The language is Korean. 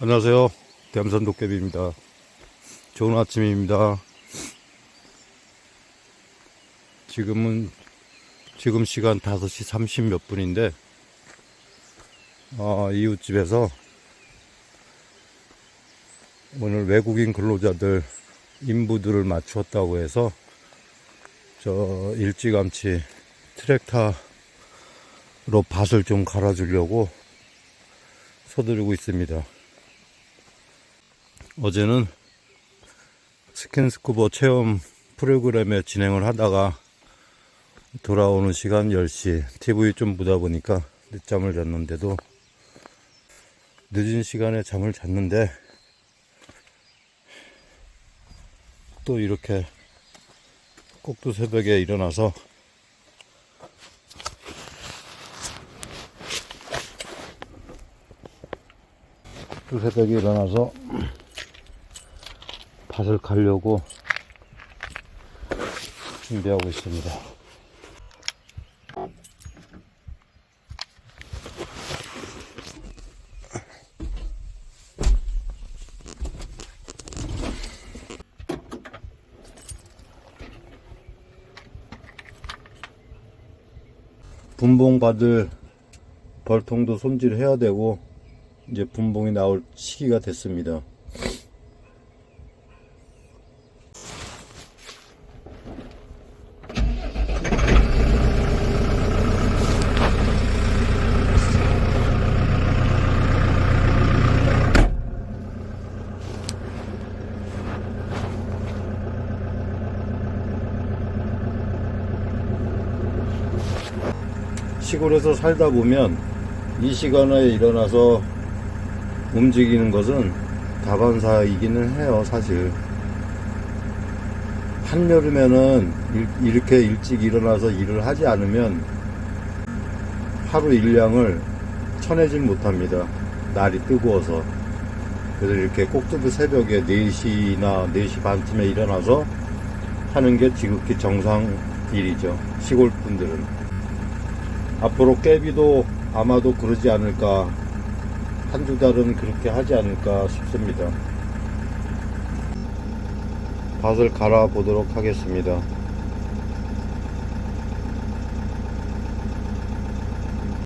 안녕하세요. 대암산 도깨비입니다. 좋은 아침입니다. 지금은, 지금 시간 5시 30 몇 분인데, 아, 이웃집에서 오늘 외국인 근로자들 인부들을 맞추었다고 해서 저 일찌감치 트랙터로 밭을 좀 갈아주려고 서두르고 있습니다. 어제는 스킨스쿠버 체험 프로그램에 진행을 하다가 돌아오는 시간 10시 TV 좀 보다 보니까 늦잠을 잤는데도 늦은 시간에 잠을 잤는데 또 이렇게 꼭두 새벽에 일어나서 꼭두 새벽에 일어나서 밭을 가려고 준비하고 있습니다. 분봉 받을 벌통도 손질해야 되고 이제 분봉이 나올 시기가 됐습니다. 시골에서 살다 보면 이 시간에 일어나서 움직이는 것은 다반사이기는 해요, 사실. 한여름에는 일- 이렇게 일찍 일어나서 일을 하지 않으면 하루 일량을 쳐내질 못합니다. 날이 뜨거워서. 그래서 이렇게 꼭두부 새벽에 4시나 4시 반쯤에 일어나서 하는 게 지극히 정상 일이죠. 시골 분들은. 앞으로 깨비도 아마도 그러지 않을까. 한두 달은 그렇게 하지 않을까 싶습니다. 밭을 갈아 보도록 하겠습니다